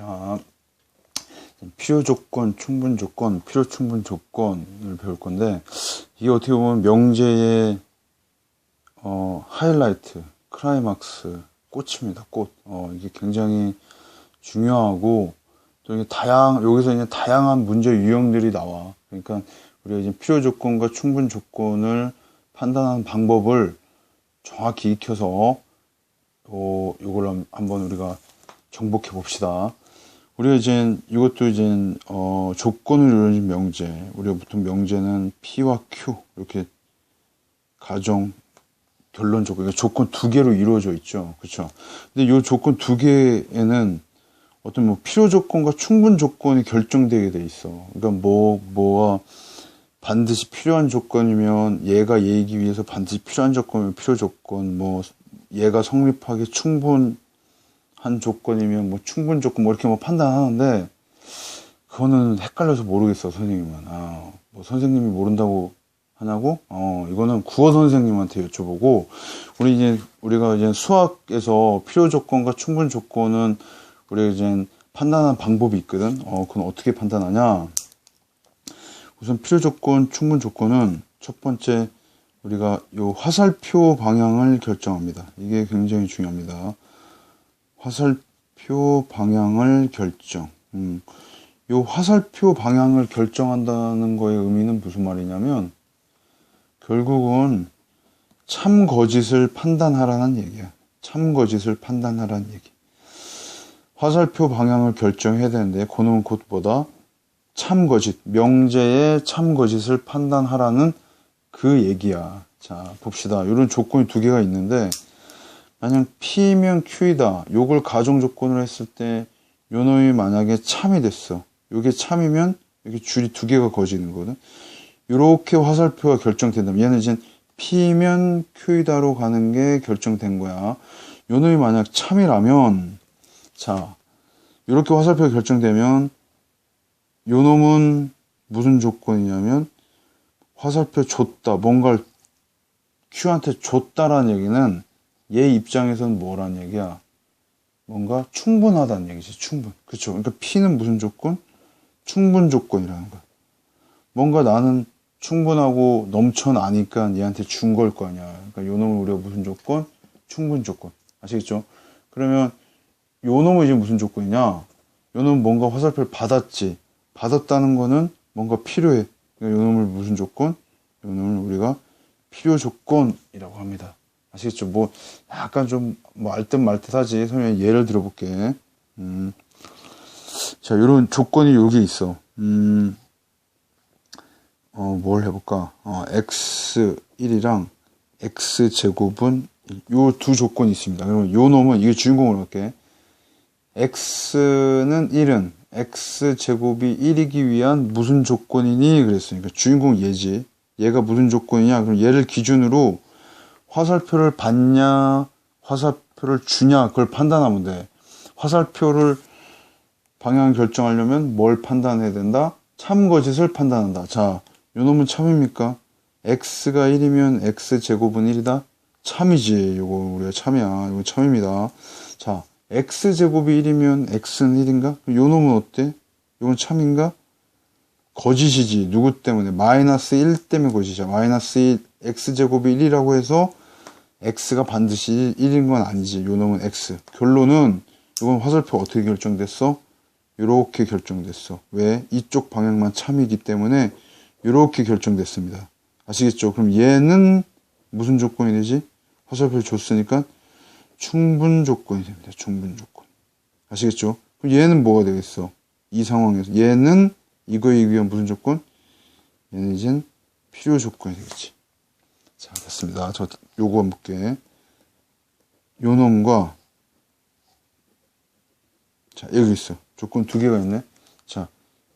자, 필요 조건, 충분 조건, 필요 충분 조건을 배울 건데, 이게 어떻게 보면 명제의, 어, 하이라이트, 크라이막스, 꽃입니다, 꽃. 어, 이게 굉장히 중요하고, 또 이게 다양, 여기서 이제 다양한 문제 유형들이 나와. 그러니까, 우리가 이제 필요 조건과 충분 조건을 판단하는 방법을 정확히 익혀서, 어, 요걸 한번 우리가 정복해 봅시다. 우리가 이제 이것도 이제 어, 조건을 이루어진 명제. 우리가 보통 명제는 P와 Q 이렇게 가정 결론 조건. 그러니까 조건 두 개로 이루어져 있죠. 그렇죠? 근데 이 조건 두 개에는 어떤 뭐 필요 조건과 충분 조건이 결정되게 돼 있어. 그러니까 뭐 뭐가 반드시 필요한 조건이면 얘가 얘이기 위해서 반드시 필요한 조건이면 필요 조건 뭐 얘가 성립하기 충분 한 조건이면 뭐 충분 조건 뭐 이렇게 뭐 판단하는데 그거는 헷갈려서 모르겠어 선생님은 아, 뭐 선생님이 모른다고 하냐고 어 이거는 국어 선생님한테 여쭤보고 우리 이제 우리가 이제 수학에서 필요 조건과 충분 조건은 우리가 이제 판단하는 방법이 있거든 어 그건 어떻게 판단하냐 우선 필요 조건 충분 조건은 첫 번째 우리가 요 화살표 방향을 결정합니다. 이게 굉장히 중요합니다. 화살표 방향을 결정. 음, 요 화살표 방향을 결정한다는 거의 의미는 무슨 말이냐면 결국은 참 거짓을 판단하라는 얘기야. 참 거짓을 판단하라는 얘기. 화살표 방향을 결정해야 되는데 그놈은 곧보다 참 거짓, 명제의 참 거짓을 판단하라는 그 얘기야. 자, 봅시다. 이런 조건이 두 개가 있는데, 만약 P면 Q이다. 요걸 가정 조건으로 했을 때, 요 놈이 만약에 참이 됐어. 요게 참이면, 여기 줄이 두 개가 거지는 거거든. 요렇게 화살표가 결정된다면, 얘는 이제 P면 Q이다로 가는 게 결정된 거야. 요 놈이 만약 참이라면, 자, 요렇게 화살표가 결정되면, 요 놈은 무슨 조건이냐면, 화살표 줬다, 뭔가를 Q한테 줬다라는 얘기는 얘 입장에서는 뭐란 얘기야? 뭔가 충분하다는 얘기지, 충분. 그쵸? 그러니까 P는 무슨 조건? 충분 조건이라는 거야. 뭔가 나는 충분하고 넘쳐나니까 얘한테 준 걸 거 아니야. 그러니까 요 놈은 우리가 무슨 조건? 충분 조건. 아시겠죠? 그러면 요 놈은 이제 무슨 조건이냐? 요 놈은 뭔가 화살표를 받았지. 받았다는 거는 뭔가 필요해. 그러니까 요 놈을 무슨 조건? 요 놈을 우리가 필요 조건이라고 합니다. 아시겠죠? 뭐 약간 좀뭐 알듯 말듯하지. 선생님 예를 들어볼게. 음. 자, 요런 조건이 여기 있어. 음. 어, 뭘 해볼까? 어, x1이랑 x제곱은 요 두 조건이 있습니다. 그러면 요 놈은 이게 주인공으로 할게. x는 1은 x제곱이 1이기 위한 무슨 조건이니? 그랬으니까 주인공 얘지. 얘가 무슨 조건이냐? 그럼 얘를 기준으로 화살표를 받냐, 화살표를 주냐, 그걸 판단하면 돼. 화살표를 방향 결정하려면 뭘 판단해야 된다? 참거짓을 판단한다. 자, 요 놈은 참입니까? x가 1이면 x제곱은 1이다? 참이지. 요거 우리가 참이야. 이거 참입니다. 자, x제곱이 1이면 x는 1인가? 요 놈은 어때? 이건 참인가? 거짓이지. 누구 때문에? 마이너스 1 때문에 거짓이야. 마이너스 1, x제곱이 1이라고 해서 x가 반드시 1인 건 아니지. 요 놈은 x. 결론은 이건 화살표 어떻게 결정됐어? 이렇게 결정됐어. 왜? 이쪽 방향만 참이기 때문에 이렇게 결정됐습니다. 아시겠죠? 그럼 얘는 무슨 조건이 되지? 화살표를 줬으니까 충분 조건이 됩니다. 충분 조건. 아시겠죠? 그럼 얘는 뭐가 되겠어? 이 상황에서 얘는 이거에 의한 무슨 조건? 얘는 이젠 필요 조건이 되겠지. 자, 됐습니다. 저 요거 볼게. 요 놈과 자, 여기 있어. 조건 두 개가 있네. 자,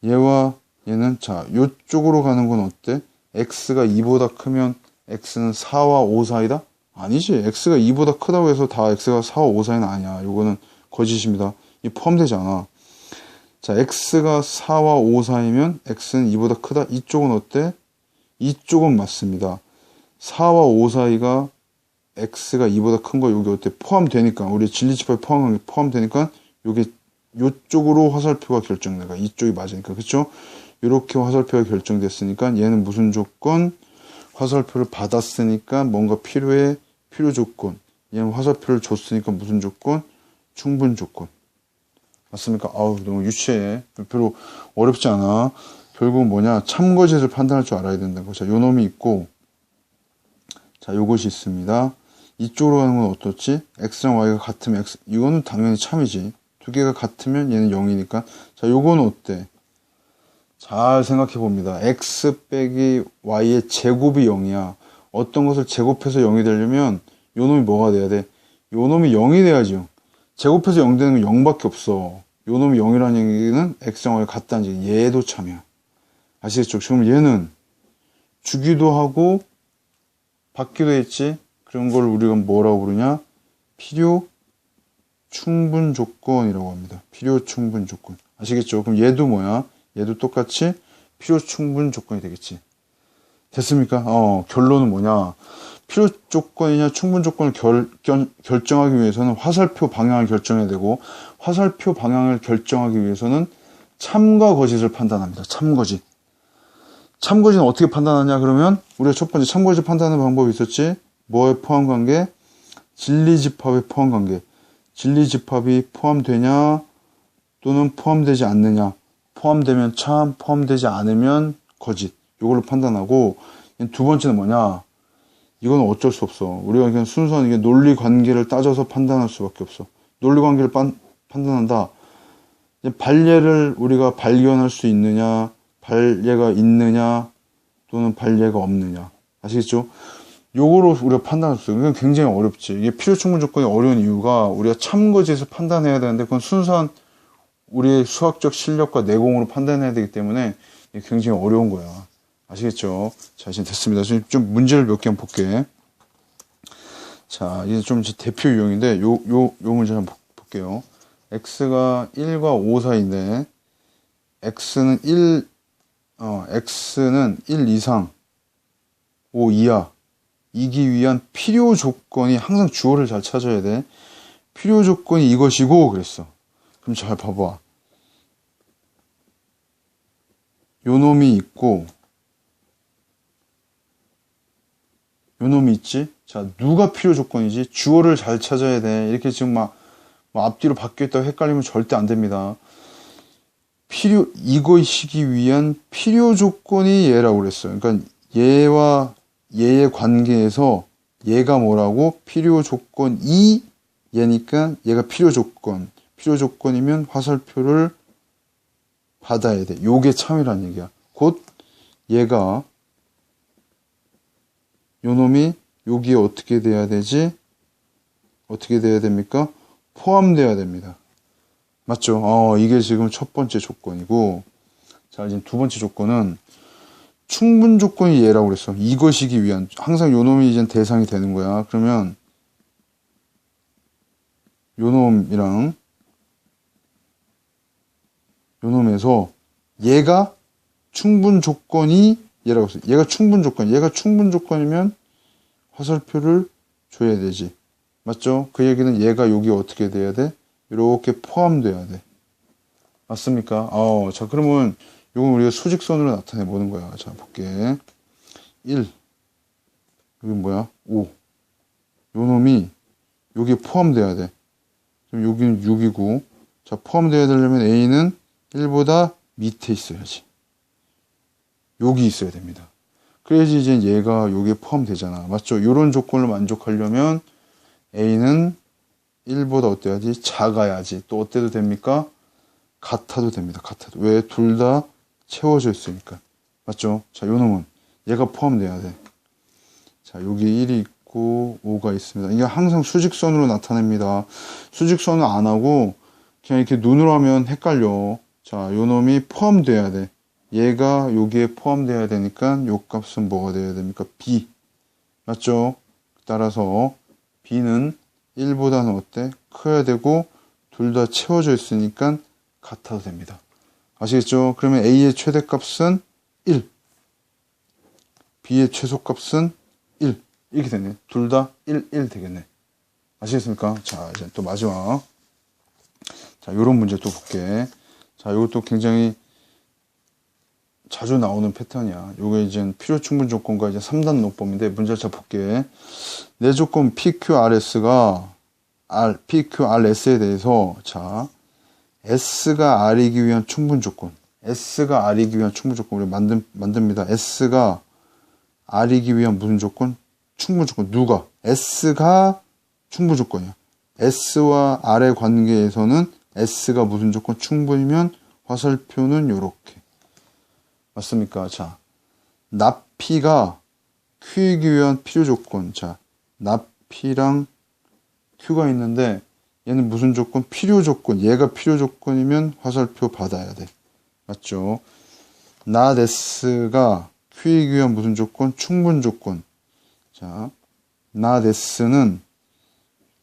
얘와 얘는 자, 요쪽으로 가는 건 어때? x가 2보다 크면 x는 4와 5 사이다? 아니지. x가 2보다 크다고 해서 다 x가 4와 5 사이는 아니야. 요거는 거짓입니다. 이 포함되지 않아. 자, x가 4와 5 사이면 x는 2보다 크다. 이쪽은 어때? 이쪽은 맞습니다. 4와 5 사이가 x가 2보다 큰 거 여기 어때? 포함되니까. 우리 진리집합 포함한 게 포함되니까 요게 요쪽으로 화살표가 결정돼가 이쪽이 맞으니까 그쵸? 이렇게 화살표가 결정됐으니까 얘는 무슨 조건? 화살표를 받았으니까 뭔가 필요해 필요 조건. 얘는 화살표를 줬으니까 무슨 조건? 충분 조건. 맞습니까? 아우 너무 유치해. 별로 어렵지 않아. 결국 뭐냐 참거짓을 판단할 줄 알아야 된다는 거. 자, 요 놈이 있고 자, 요것이 있습니다. 이쪽으로 가는 건 어떻지? x랑 y가 같으면 x 이거는 당연히 참이지. 두 개가 같으면 얘는 0이니까. 자, 요건 어때? 잘 생각해 봅니다. x 빼기 y의 제곱이 0이야. 어떤 것을 제곱해서 0이 되려면 요 놈이 뭐가 돼야 돼? 요 놈이 0이 돼야죠. 제곱해서 0 되는 건 0밖에 없어. 요 놈이 0이라는 얘기는 x랑 y가 같다는 얘기. 얘도 참이야. 아시겠죠? 지금 얘는 주기도 하고 받기도 했지. 그런 걸 우리가 뭐라고 부르냐? 필요 충분 조건이라고 합니다. 필요 충분 조건. 아시겠죠? 그럼 얘도 뭐야? 얘도 똑같이 필요 충분 조건이 되겠지. 됐습니까? 어, 결론은 뭐냐? 필요 조건이냐 충분 조건을 결, 결, 결정하기 위해서는 화살표 방향을 결정해야 되고 화살표 방향을 결정하기 위해서는 참과 거짓을 판단합니다. 참거짓. 참거짓은 어떻게 판단하냐 그러면 우리가 첫 번째 참거짓 판단하는 방법이 있었지. 뭐의 포함 관계? 진리 집합의 포함 관계. 진리 집합이 포함되냐 또는 포함되지 않느냐. 포함되면 참, 포함되지 않으면 거짓. 이걸로 판단하고 두 번째는 뭐냐? 이건 어쩔 수 없어. 우리가 그냥 순수한 이게 논리 관계를 따져서 판단할 수밖에 없어. 논리 관계를 판, 판단한다. 발예를 우리가 발견할 수 있느냐, 발예가 있느냐, 또는 발예가 없느냐. 아시겠죠? 요거로 우리가 판단할 수 있어요. 굉장히 어렵지. 이게 필요 충분 조건이 어려운 이유가 우리가 참거짓을 판단해야 되는데 그건 순수한 우리의 수학적 실력과 내공으로 판단해야 되기 때문에 굉장히 어려운 거야. 아시겠죠? 자, 이제 됐습니다. 지금 좀 문제를 몇 개 한번 볼게. 자, 이제 좀 대표 유형인데, 요, 요, 요 문제 한번 볼게요. x가 1과 5 사이인데, x는 1, 어, x는 1 이상, 5 이하, 이기 위한 필요 조건이 항상 주어를 잘 찾아야 돼. 필요 조건이 이것이고, 그랬어. 그럼 잘 봐봐. 요 놈이 있고, 요 놈이 있지? 자, 누가 필요 조건이지? 주어를 잘 찾아야 돼. 이렇게 지금 막, 뭐 앞뒤로 바뀌어 있다고 헷갈리면 절대 안 됩니다. 필요, 이것이기 위한 필요 조건이 얘라고 그랬어요. 그러니까 얘와 얘의 관계에서 얘가 뭐라고? 필요 조건 이 얘니까 얘가 필요 조건. 필요 조건이면 화살표를 받아야 돼. 요게 참이란 얘기야. 곧 얘가 요 놈이 여기에 어떻게 돼야 되지? 어떻게 돼야 됩니까? 포함돼야 됩니다. 맞죠? 어, 이게 지금 첫 번째 조건이고, 자, 이제 두 번째 조건은 충분 조건이 얘라고 그랬어. 이것이기 위한. 항상 요 놈이 이제 대상이 되는 거야. 그러면 요 놈이랑 요 놈에서 얘가 충분 조건이 얘라고 했어요. 얘가 충분 조건. 얘가 충분 조건이면 화살표를 줘야 되지. 맞죠? 그 얘기는 얘가 여기 어떻게 돼야 돼? 이렇게 포함돼야 돼. 맞습니까? 어, 자, 그러면 이건 우리가 수직선으로 나타내 보는 거야. 자, 볼게. 1. 여기 뭐야? 5. 요 놈이 여기에 포함돼야 돼. 그럼 여기는 6이고. 자, 포함돼야 되려면 A는 1보다 밑에 있어야지. 여기 있어야 됩니다. 그래야지 이제 얘가 여기에 포함되잖아. 맞죠? 이런 조건을 만족하려면 A는 1보다 어때야지? 작아야지. 또 어때도 됩니까? 같아도 됩니다. 같아도. 왜? 둘 다 채워져 있으니까. 맞죠? 자, 요 놈은 얘가 포함돼야 돼. 자, 여기 1이 있고 5가 있습니다. 이게 항상 수직선으로 나타냅니다. 수직선을 안 하고 그냥 이렇게 눈으로 하면 헷갈려. 자, 요 놈이 포함돼야 돼. 얘가 여기에 포함돼야 되니까 요 값은 뭐가 돼야 됩니까? b. 맞죠? 따라서 b는 1보다는 어때? 커야 되고 둘 다 채워져 있으니까 같아도 됩니다. 아시겠죠? 그러면 a의 최대값은 1. b의 최소값은 1. 이렇게 되네. 둘 다 1, 1 되겠네. 아시겠습니까? 자, 이제 또 마지막. 자, 요런 문제 또 볼게. 자, 요것도 굉장히 자주 나오는 패턴이야. 요게 이제 필요 충분 조건과 이제 3단 논법인데 문제 잘 볼게. 내 조건 PQRS가 R, PQRS에 대해서 자, S가 R이기 위한 충분 조건. S가 R이기 위한 충분 조건 우리 만듭, 만듭니다. S가 R이기 위한 무슨 조건? 충분 조건. 누가? S가 충분 조건이야. S와 R의 관계에서는 S가 무슨 조건 충분이면 화살표는 요렇게. 맞습니까? 자, 납피가 Q이기 위한 필요 조건. 자, 납피랑 Q가 있는데 얘는 무슨 조건? 필요 조건. 얘가 필요 조건이면 화살표 받아야 돼. 맞죠? S가 Q이기 위한 무슨 조건? 충분 조건. 자, S는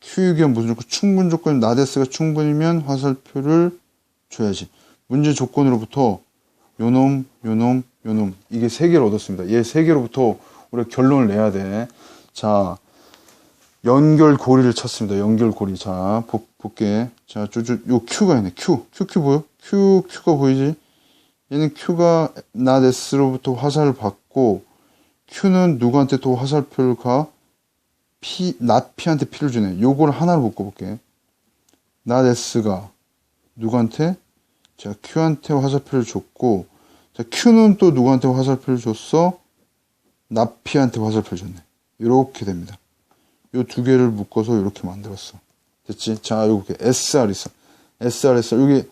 Q이기 위한 무슨 조건? 충분 조건. S가 충분이면 화살표를 줘야지. 문제 조건으로부터 요놈, 요놈, 요놈. 이게 세 개를 얻었습니다. 얘 세 개로부터 우리가 결론을 내야 돼. 자, 연결 고리를 찾습니다. 연결 고리. 자, 보, 볼게. 자, 저저 요 Q가 있네. Q. Q, Q 보여? Q, Q가 보이지? 얘는 Q가 not S로부터 화살을 받고, Q는 누구한테 또 화살표를 가? P, not P한테 P를 주네. 요걸 하나로 묶어볼게. not S가 누구한테? 자, Q한테 화살표를 줬고, 자, Q는 또 누구한테 화살표를 줬어? P한테 화살표를 줬네. 이렇게 됩니다. 요두 개를 묶어서 이렇게 만들었어. 됐지? 자, 요렇게 SR 있어. SR, SR. 여기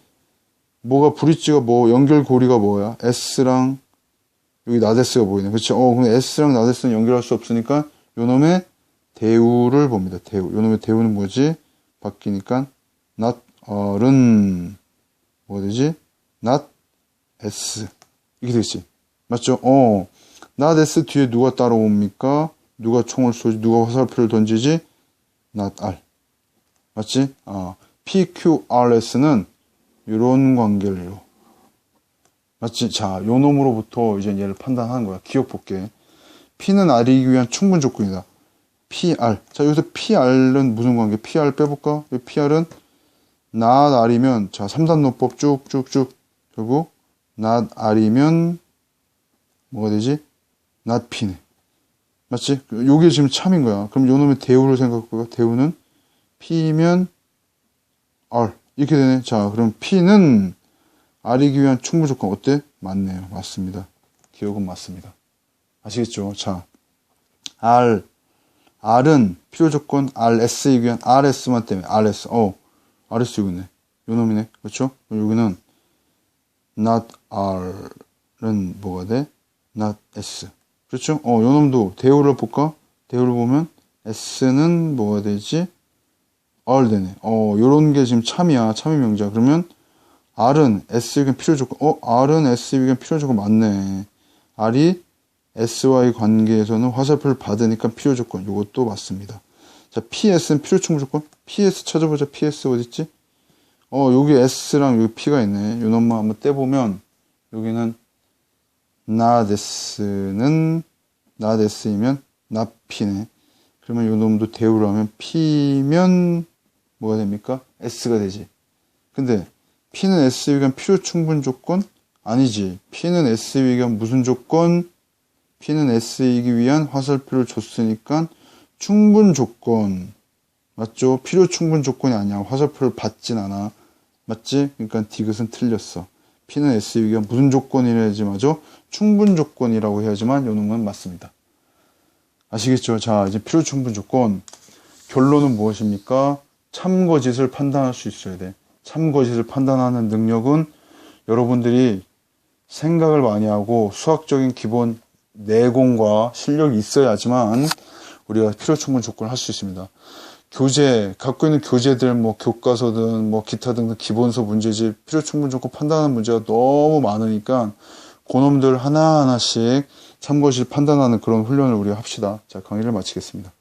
뭐가 브릿지가 뭐 연결고리가 뭐야? S랑 여기 나데스가 보이네. 그렇지? 어, 근데 S랑 나데스는 연결할 수 없으니까 요놈의 대우를 봅니다. 대우. 요놈의 대우는 뭐지? 바뀌니까 not R은 뭐가 되지? not S. 이게 되겠지? 맞죠? 어. not S 뒤에 누가 따라옵니까? 누가 총을 쏘지? 누가 화살표를 던지지? not R. 맞지? 어. PQRS는 이런 관계를요. 맞지? 자, 요 놈으로부터 이제 얘를 판단하는 거야. 기억 볼게. P는 R이기 위한 충분 조건이다. PR. 자, 여기서 PR은 무슨 관계? PR 빼볼까? 이 PR은 not R이면, 자, 3단 논법 쭉쭉쭉. 결국, not R이면, 뭐가 되지? P네. 맞지? 요게 지금 참인 거야. 그럼 요 놈의 대우를 생각해볼까? 대우는 P면 R. 이렇게 되네. 자, 그럼 P는 R이기 위한 충분 조건 어때? 맞네요. 맞습니다. 기억은 맞습니다. 아시겠죠? 자, R. R은 필요 조건 RS이기 위한 RS만 때문에 RS. 어, RS 여기 있네. 요 놈이네. 그렇죠? 여기는 not R은 뭐가 돼? not S. 그렇죠? 어, 요 놈도 대우를 볼까? 대우를 보면 S는 뭐가 되지? R 되네. 어, 요런 게 지금 참이야. 참의 명자. 그러면 R은 S에겐 필요 조건. 어, R은 S에겐 필요 조건 맞네. R이 S와의 관계에서는 화살표를 받으니까 필요 조건. 요것도 맞습니다. 자, PS는 필요 충분 조건. PS 찾아보자. PS 어딨지? 어, 여기 S랑 여기 P가 있네. 요 놈만 한번 떼보면 여기는 나데스는 나데스이면 나피네. 그러면 요 놈도 대우를 하면 P면 뭐가 됩니까? S가 되지. 근데 P는 S 위견 필요 충분 조건? 아니지. P는 S 위견 무슨 조건? P는 S이기 위한 화살표를 줬으니까 충분 조건. 맞죠? 필요 충분 조건이 아니야. 화살표를 받진 않아. 맞지? 그러니까 디귿은 틀렸어. P는 S 위견 무슨 조건이라 해야지 맞죠? 충분 조건이라고 해야지만 요 놈은 맞습니다. 아시겠죠? 자, 이제 필요 충분 조건. 결론은 무엇입니까? 참거짓을 판단할 수 있어야 돼. 참거짓을 판단하는 능력은 여러분들이 생각을 많이 하고 수학적인 기본 내공과 실력이 있어야지만 우리가 필요 충분 조건을 할 수 있습니다. 교재, 갖고 있는 교재들, 뭐 교과서든 뭐 기타 등등 기본서 문제집, 필요 충분 조건 판단하는 문제가 너무 많으니까 그놈들 하나하나씩 참고실 판단하는 그런 훈련을 우리가 합시다. 자, 강의를 마치겠습니다.